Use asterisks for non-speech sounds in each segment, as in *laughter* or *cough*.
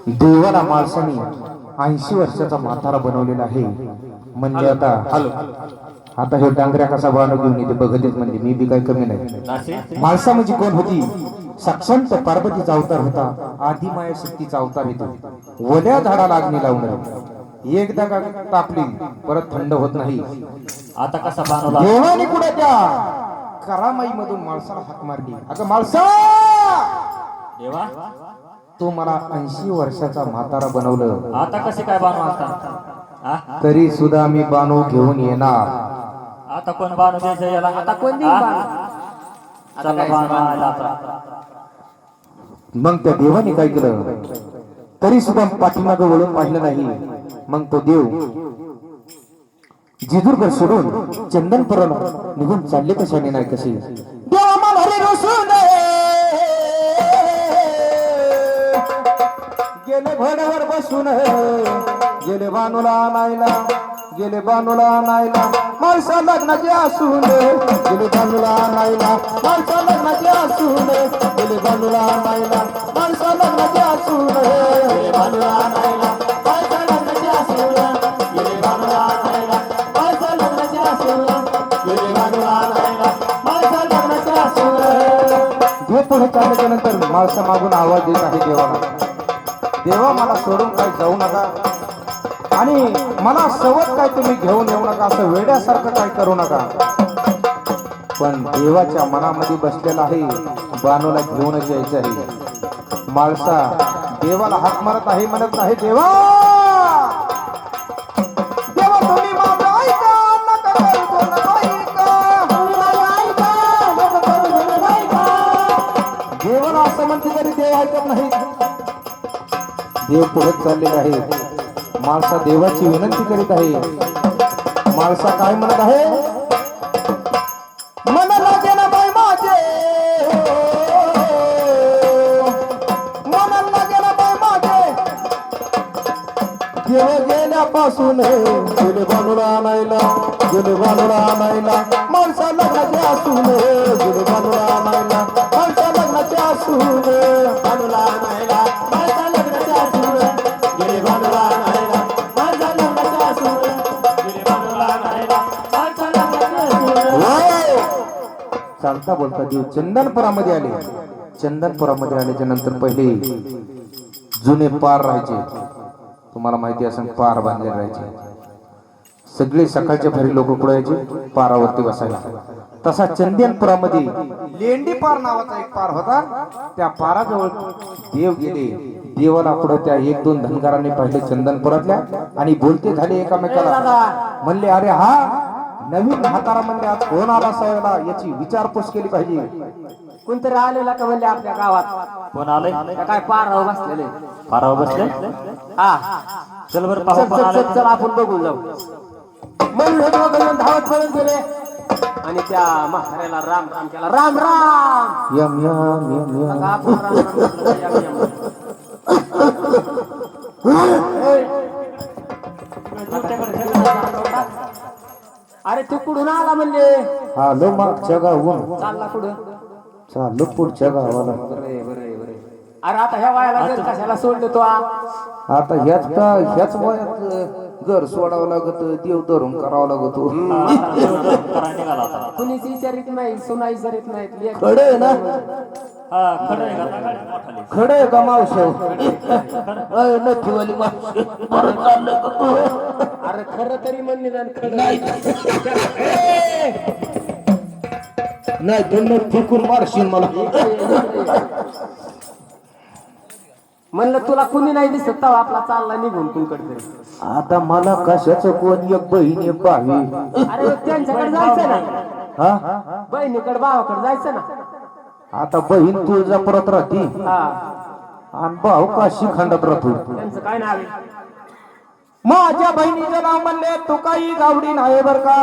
देवाला माणसाने ऐंशी वर्षाचा म्हातारा बनवलेला आहे. म्हणजे आता आता हे डांगऱ्या कसा बाणू घेऊन येते बघतच म्हणजे मी बी काही कमी नाही. माणसा म्हणजे कोण होती? साक्षांत पार्वतीचा अवतार होता आदिमाया शक्तीचा अवतार येतो वल्या झाडाला अग्नी लावणार एकदा का तापली परत थंड होत नाही. आता कसा देवाने कुठे त्या? करामाई मधून माणसाला हाक मारली. अगं माणसा! देवा. तू मला ऐंशी वर्षाचा म्हातारा बनवलं. आता कसे काय बांधू आता? तरी सुद्धा मी बाणू घेऊन येणार. आता कोण बांधू द्यायचं याला? आता कोण आला आता. मग त्या देवाने काय केलं? तरी सुद्धा पाठीमागं वळून पाहिलं नाही. मग तो देव जिजूरकर सोडून चंदनपुराला निघून चालले कशाने नाही कसे देवा! गेले बसून गेले बानूला नायला गेले बानूला नायला माणसा लग्नाचे असून गेले बानूला नायला माणसा लग्नाचे असून गेले बानूला नायला माणसा लग्नाचे असून गेले बानूला आणायला पुढे चालल्याच्या नंतर माणसा मागून आवाज देत आहे देवाला देवा मला सोडून काय जाऊ नका. आणि मला सवत काय तुम्ही घेऊन येऊ नका असं वेड्यासारखं काय करू नका. पण देवाच्या मनामध्ये बसलेला आहे बानूला घेऊनच यायचं आहे. माणसा देवाला हात मारत आहे म्हणत नाही देवा! देव पुढत चाललेले आहे. माणसा देवाची विनंती करीत आहे. माणसा काय म्हणत आहे? मन लागे ना बाई माझे मन लागे गेल्यापासून गेले बांधूला आणायला गेले बांधूला आणायला. माणसा लग्नाचे असून गेले बांधूला आणायला माणसा लग्नाचे असून बांधूला आणायला. चालता बोलता देव चंदनपुरामध्ये आले. चंदनपुरामध्ये आल्याच्यानंतर पहिले जुने पार राहायचे. तुम्हाला माहिती असेल पार बांधले राहायचे. सगळे सकाळच्या भरी लोक कुडायचे पारावरती बसायला. तसा चंदनपुरामध्ये लेंडी पार नावाचा एक पार होता. त्या पाराजवळ देव गेले. देवाला पुढे त्या एक दोन धनगारांनी पाहिले चंदनपुरातल्या आणि बोलते झाले एकामेकाला. म्हणले अरे हा नवीन म्हातारा म्हणजे आज कोण आला साहेबला याची विचारपूस केली पाहिजे. कोणतरी आलेला का म्हणले आपल्या गावात? कोण आलंय? त्या काय पारावर बसलेले. पारावर बसले? हा. चल बरं चल पाहू कोण चल चल आलंय चल आपण बघून जाऊ. हे दोघं जण धावत पळून गेले. आणि त्या म्हाताऱ्याला राम राम केला. राम राम! यम यम यम यम. आता आपण राम राम म्हटलं, यम, यम. *laughs* अरे तू कुठून आला म्हणले? आलो मागच्या गावून चालला कुठं चाललो पुढच्या गावाला बरे बरे बरे अरे आता ह्या वायाला जर कशाला सोडलं तो आ? आता ह्याच का ह्याच वयात अं, घर सोडावं लागत देव धरून करावं लागत. कुणीच विचारित नाही सुना विचारित लेक- खडे ना? खडे का? मावशे? नथीवाली मावशे. बरं चाललंय का तू? अरे खरं तरी म्हणले ना खरं. नाही. तर फेकून मारशील मला. म्हणलं तुला कुणी नाही दिसत तेव्हा आपला चालला निघून तुमकडे आता मला कशाच कोण एक बहीण एक भावी? अरे त्यांच्याकडे जायचं ना. हा? बहिणीकडे भावाकडे जायचं ना. आता बहीण तुळजापुरात राहती. आणि भाऊ काशी खंडात राहतो. त्यांचं काय नाव आहे? माझ्या बहिणीचं नाव म्हणले तू काही गावडी नाही बर का?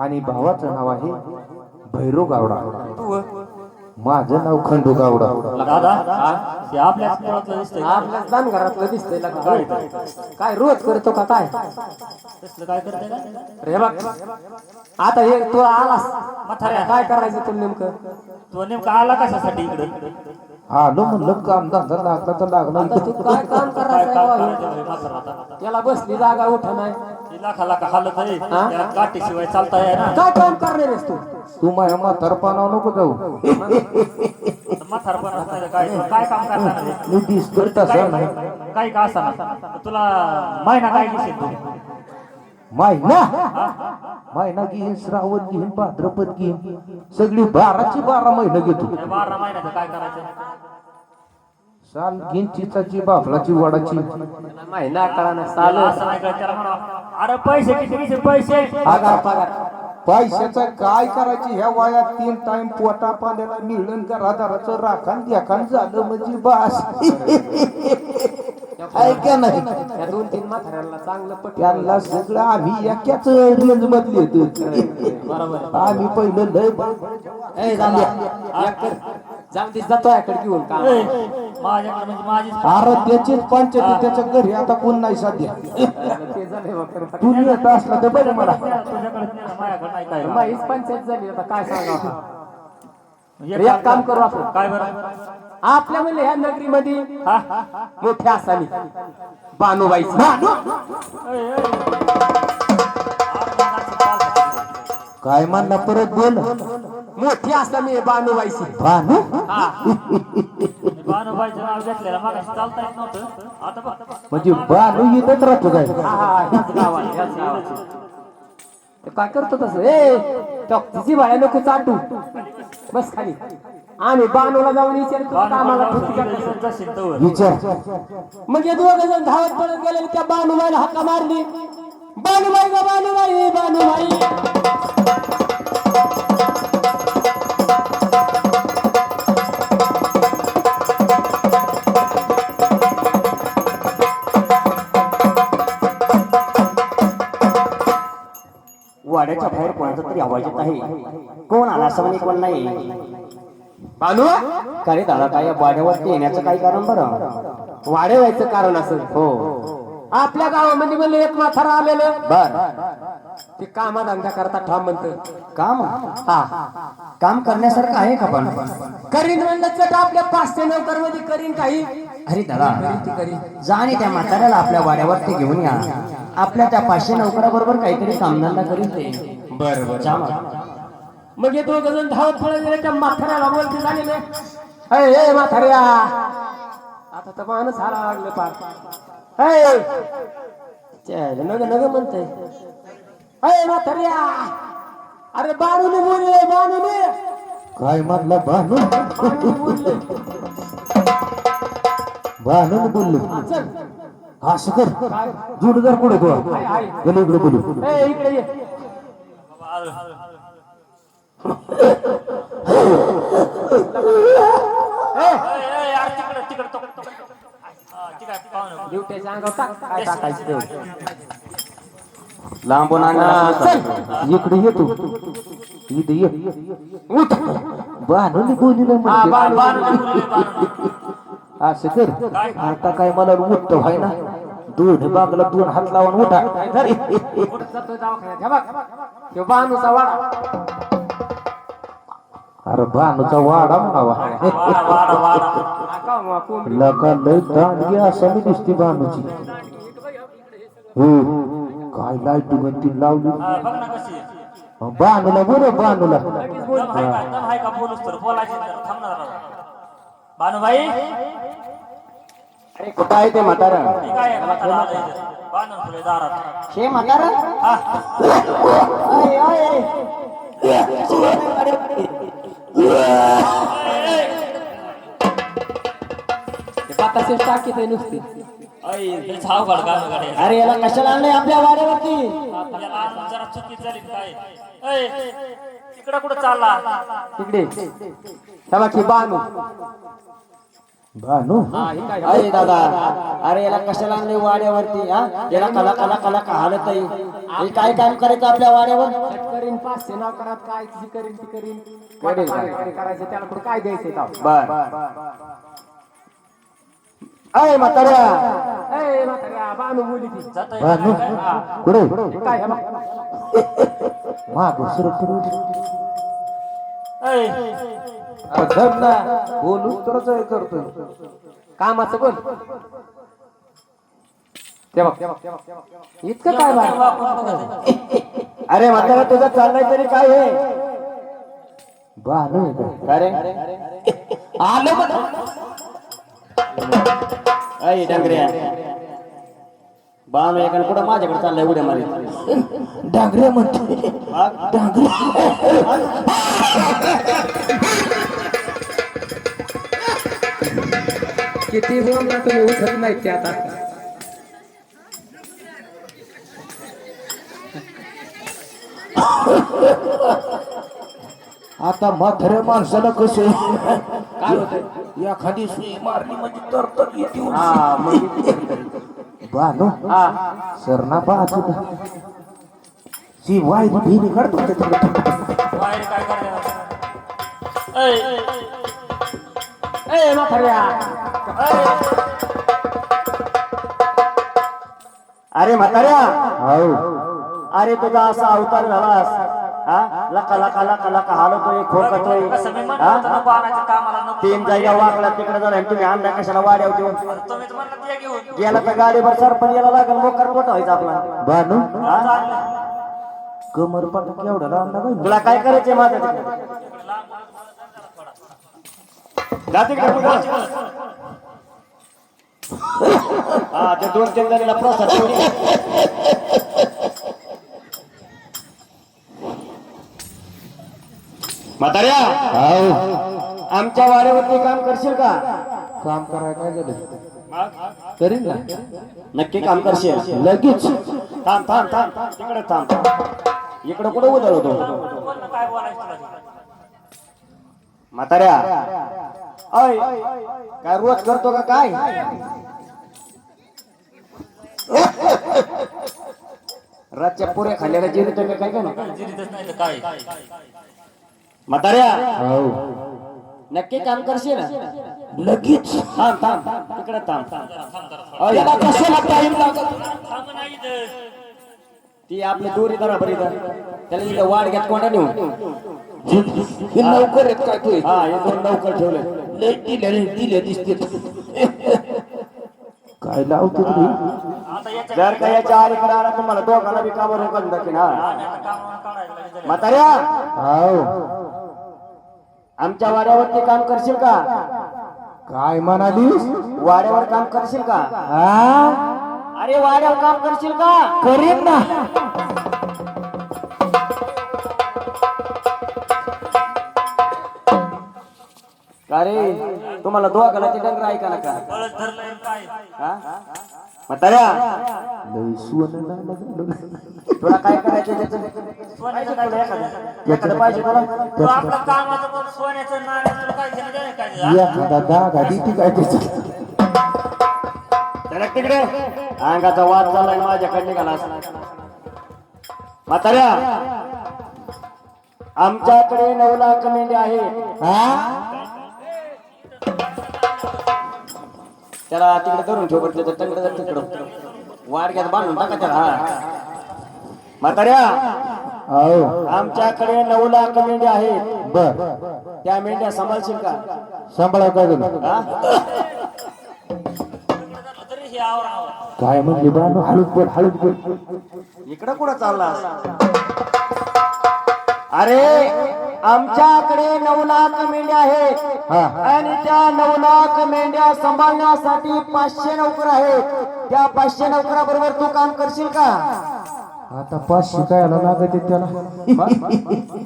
आणि भावाचं नाव आहे भैरू गावडा. माझं नाव खंडू गावडा. दादा हे मुळातलं दिसतंय. का? आपल्याच दान घरातलं दिसतंय लका. काय रोज करतो का काय? तसलं काय का? रे बघ आता हे तू आलास. म्हाताऱ्या काय करायचं तू नेमकं? तो नेमका आला कशासाठी इकडे? आलो म्हणलं काम धंदा लागला तर लागला आता तू काय काम करायचं आहे? त्याला बसली जागा उठ नाही आहे. त्याला काठीशिवाय चालता आहे ना काय काम करणार आहेस तू? तू माझ्या म्हातारपणा नको जाऊ. म्हातार पण राहतं काय काय काम करणार आहे? मी दिसतो तसं नाही काय काय का असा तुला महिना काय घेशील तू? महिना महिना घेईन श्रावण घेईन भाद्रपद घेईन. सगळी बाराची बारा महिना घेतो. बारा महिन्याचं काय करायचं? साल घेईन चिचाची बाफलाची वडाची. महिना कळा म्हणा अरे पैसे किती पैसे? पगार पगार पैशाचं काय करायची? ह्या वयात तीन टाइम पोटा पाण्याला मिळून घरादाराचं राखण देखाण झालं म्हणजे बास. *laughs* ऐका नाही या दोन तीन चांगलं पट त्यांना सगळं आम्ही एकाच रेंज मधले आम्ही पहिलं लय ए झाली एक कर. जाऊन ती जातो याकडे घेऊन काम. ए, माझ्याकडे म्हणजे अरे त्याचीच पंचायती त्याच्या घरी आता कोण नाही सध्या. ते झाले मग खरं. तू येत असला तर बरं मला. तुझ्याकडे नाही ना, माझ्याकडे नाही काय माहीच पंचायत झाली आता काय सांगा एक काम करू आपण. काय बरं? आपल्या म्हणजे ह्या नगरीमध्ये? मोठ्या असानी बानूबाईची ए, ए. आपण असं चालतं. काय म्हणला परत बोल. मोठी असानी बानूबाईची भानू? मी भानुबाईचं नाव घेतलेलं मग चालता येत नव्हतं. आता बघ. म्हणजे बानू येतच राहतो काय? काय करतो तसं? ए तिची बाया नको चाटू. बस खाली. आम्ही बानूला जाऊन विचारतो करतो. विचार. हे दोघ जण धावत पडत गेले आणि त्या बानूबाईला हक्का मारली. बानूबाई ग बानूबाई बानूबाई. वाड्याच्या बाहेर कोणाचा तरी आवाज येत आहे. कोण आला असं म्हणे कोण नाही? बानू दादा काय वाड्यावरती येण्याचं काय कारण बरं. वाढे व्हायचं कारण असं. हो. आपल्या गावामध्ये म्हणलं एक म्हातारा आलेलं. बर. ते कामा धंदा करता ठाम म्हणत. काम? हा. काम करण्यासारखं आहे का पण? करीन म्हणलं चट आपल्या पाचशे नोकरमध्ये करीन काही. अरे दादा करीन ती करीन. जा आणि त्या म्हाताऱ्याला आपल्या वाड्यावरती घेऊन या. आपल्या त्या पाचशे नोकराबरोबर काहीतरी कामधंदा करीत ते. बर बर. जा मग. मग हे दोघ जण धावत पळत गेले त्या म्हाताऱ्याला बोलते झालेले. अय ए म्हाताऱ्या. आता तर माणूस हाला लागलं पार. अय नग नग म्हणते अय म्हाताऱ्या. अरे बाणूने बोलले बाणूने. काय म्हणला भानू बाणूने बोलले. असं कर. जोडदार कुठे तू. इकडे बोलू. ए इकडे ड्युटीच्या अंगावर टाक काय टाकायचं ते. लांबून आणला चल. इकडे ये तू. इथे ये. उठ. बोलिलं म्हणते. बाणू. असं कर. आता काय मला उठत व्हाय ना? दोन बागला दोन हात लावून उठा. बाणूचा वाडा. अरे भानूचा वाडा म्हणावा. लय दांडगी असा मी दिसते भानूची. हो काय लाइट गंती लावली. बानूला बोल बानूला. भानुबाई अरे कुठं आहे ते म्हातारा? हे. म्हातारा हा अय, अय. हे बताशे टाकीत आहे नुसती. अरे याला कशाला आणलंय आपल्या वाड्यावरती जरा चुकीच झाली काय? तिकडं कुठं चालला? हे बघ ही बाणू भानू. अरे दादा अरे याला कशाला आणलंय वाड्यावरती हा? याला कला कला कला का हालत आहे? हे काय काम करायचं आपल्या वाड्यावर? करीन पाचशे नाव करात काय जी करीन ती करीन. काय करायचं त्याला पुढे काय बर. अय म्हाताऱ्या. ए म्हाताऱ्या बाणू बोली ती. भानू. कुठे? काय हे बघ माग सुरू करू ऐ, अरे धर ना बोलूच तरच हे करतोय. कामाचं बोल. इतकं काय अरे म्हातारा तुझं चाललंय तरी काय आहे बानो अरे आलं अय डांगऱ्या. बाण एकाने कुठं माझ्याकडे चाललंय उड्या मारी डांगरे म्हणते किती बोलला तुम्ही उठत नाही ते आता. आता म्हाताऱ्या माणसाला कसे? काय होत एखादी सुई मारली म्हणजे तर येते. हा. बानो हा. सरना बाजूला सी वाय भीनी काढतो बाहेर काय ए म्हाताऱ्या. अरे म्हाताऱ्या. हो अरे तुझा असा अवतार झालास हा? लका लका लका लका हालतोय खोकतोय हा? होतं तीन जागा वाकला तिकडे झाला तुम्ही आणला कशाला वाड्याव देऊन? तुम्हीच म्हणलं ते घेऊन. गेला तर गाडीवर सरपण याला लागल मोकार पोट व्हायचा आपला. बानो. हा? कमर पाट केवढा लांब तुला काय करायचंय माझं तिकडे? जा तिकडे. पुढं. हा ते दोन तीन जणीला प्रसाद. म्हाताऱ्या आमच्या वाड्यावरती काम करशील का? काम करायला काय झालं? करीन ना. नक्की काम करशील. लगेच. थांब थांब थांब. तिकडे थांब. इकडे कुठं उदळ होतो म्हाताऱ्या अय काय रोज करतो का काय? रातच्या पुऱ्या खाल्ल्याला जिरी तुम्ही काय काय ना जिरीतच नाही तर काय म्हाताऱ्या! हो नक्की काम करशील लगेच. थांब थांब. तिकडे थांब. कशाला लागत? नाही इथं. ती आपली दोरी धरा बरी धर त्याला इथं वाढ घेत कोणा नेऊन. हे लवकर आहेत काय तू हा हे दोन लवकर ठेवले. लय दिले दिले दिसते *laughs* काय लावतो तुम्ही जर का याच्या अलीकडे आला तुम्हाला दोघांना बी कामावर रोकून दाखीन हा. म्हाताऱ्या! हो आमच्या वाड्यावरती काम करशील का? काय म्हणालीस? वाड्यावर काम करशील का? हा अरे वाड्यावर काम करशील का? करीन ना. का रे तुम्हाला दोघाला ते डंगर ऐका ना का म्हाताऱ्या. तुला काय करायचं त्याचं? पाहिजे तुला एखादं. एखादं पाहिजे तुला तू आपलं कामाचं पण सोन्याचं नाण्याचं तुला काय घेणं देणं हा? सरक तिकडे. अंगाचा वाद चाललाय माझ्याकडे निघाला. असला. म्हाताऱ्या. आमच्याकडे नऊ लाख मेंढ्या आहे हा? त्याला तिकडे धरून ठेव बरं त्याचं तिकडे तिकडं. वाडग्यात बांधून टाका त्याला. हा म्हाताऱ्या हो आमच्याकडे नऊ लाख मेंढ्या आहेत. बर. त्या मेंढ्या सांभाळशील का? सांभाळा काय झालं हा? तरी काय म्हणली हळूच बोल हळूच बोल. इकडं कुठं चालला अरे आमच्याकडे नऊ लाख मेंढ्या आहेत. हा. आणि त्या नऊ लाख मेंढ्या सांभाळण्यासाठी पाचशे नोकर आहेत. त्या पाचशे नोकराबरोबर तू काम करशील का? आता पाच शिकायला लागत त्याला. *laughs*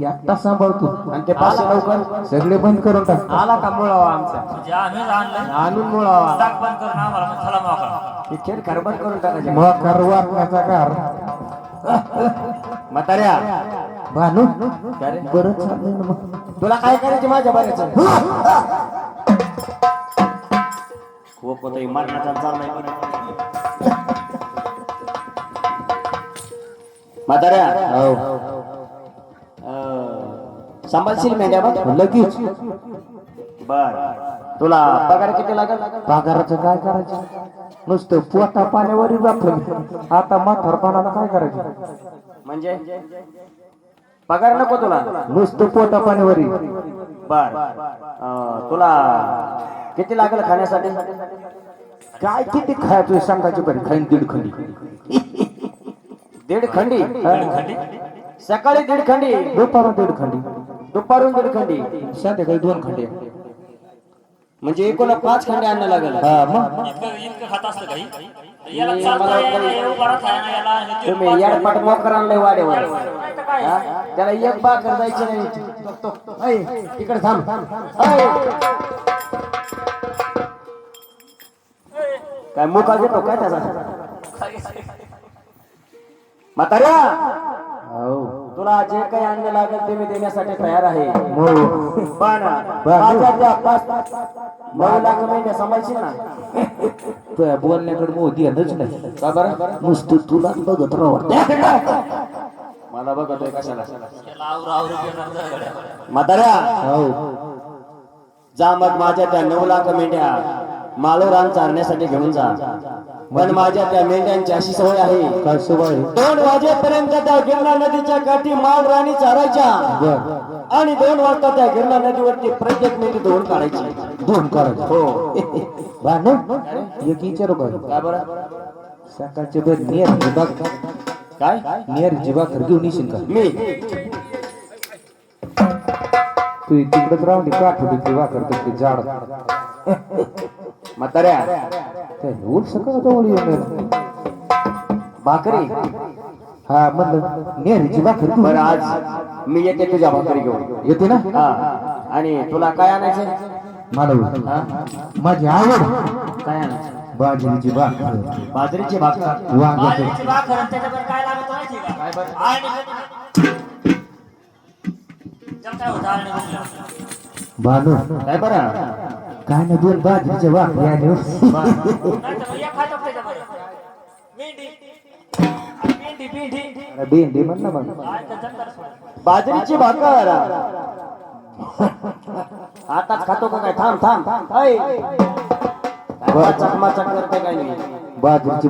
एकटा सांभाळतो आणि ते पाचशे नोकर सगळे बंद करून टाक. आला का मुळावा आमचा? म्हणजे आणून मुळावा टाक बंद करून आम्हाला मग चला मोकळा हे खेळ खरबट करून टाकायचे. मग कर वाटण्याचा कार. म्हाताऱ्या बानू बरं चाललंय ना मग. तुला काय करायचे माझ्या बऱ्याच कोणताही मरणाचा चाललाय म्हाताऱ्या हो. अं, सांभाळशील मेंढ्या बघ? लगेच. बर. तुला पगार किती लागेल? पगाराचं काय करायचं? नुसतं पोटा पाण्यावरही जातं आता म्हातारपणाला काय करायचं? म्हणजे? पगार नको तुला. नुसतं पोटा पाणीवरी. बर. अं, तुला किती लागेल खाण्यासाठी? काय किती खायचोय सांगायची बरी. खाईन दीड खंडी? दीड खंडी. सकाळी दीड खंडी? दुपारून दीड खंडी. दुपारून दीड खंडी. संध्याकाळी दोन खंडी. म्हणजे एकूण पाच खंडे आणणं लागेल. हा मग? इतकं इतकं खात असतं काही? याला चालता येईना, हे उभा राहता येईना, याला हे ते तुम्ही याडपाट मोकर आणलंय वाड्यावर? हा? त्याला एक बाकर जायची नाही. ऐ, तिकडे थांब. ऐ. काय मुका घेतो काय त्याचा म्हाताऱ्या! तुला जे काही आणलं लागेल ते मी देण्यासाठी तयार आहे. मग माझ्या ना? *laughs* तुझ्या बोलण्याकडे मोदी येणंच नाही. का बरं? नुसतं तुला बघत राहत मला बघतोय कशाला. म्हाताऱ्या हो. जा मग माझ्या त्या नऊ लाख मेंढ्या माळोरान चारण्यासाठी घेऊन जा. पण माझ्या त्या मेंढ्यांची अशी सवय आहे. काय सवय दोन वाजेपर्यंत त्या गिरणा नदीच्या काठी माळ राणी चारायच्या. आणि दोन वाजता त्या गिरणा नदीवरती प्रत्येक मेंढी धुवून काढायची. दोन करायचं हो. *laughs* भानू एक विचारू का काय बरं? सकाळचे बेर नियर जिबा काय? नियर जिबा घर घेऊन येशील का? मी. तू तिकडेच राहून दे काठोडी ती वाकर ते झाड *laughs* म्हाताऱ्या. ते उल सकाळ जवळ येऊन भाकरी. हा म्हणलं घर घेऊन बरं आज मी येते तुझ्या भाकरी घेऊन. येते ना? हा. आणि तुला काय आणायचं मला माझी आवड. काय आणायचं बाजरीची भाकर. बाजरीची भाकर. वांग्याचं. भाकर त्याच्यावर काय लागत माहिती होतं? काय बरं? काय ना खायचं त्याच्यामध्ये. मेंढी. आणि मेंढी, मेंढी. भेंडी म्हण ना मग. बाजरीची भाकर आताच खातो का काय थांब थांब ऐ. काय चकमाचक करते काय नाही बाजरीची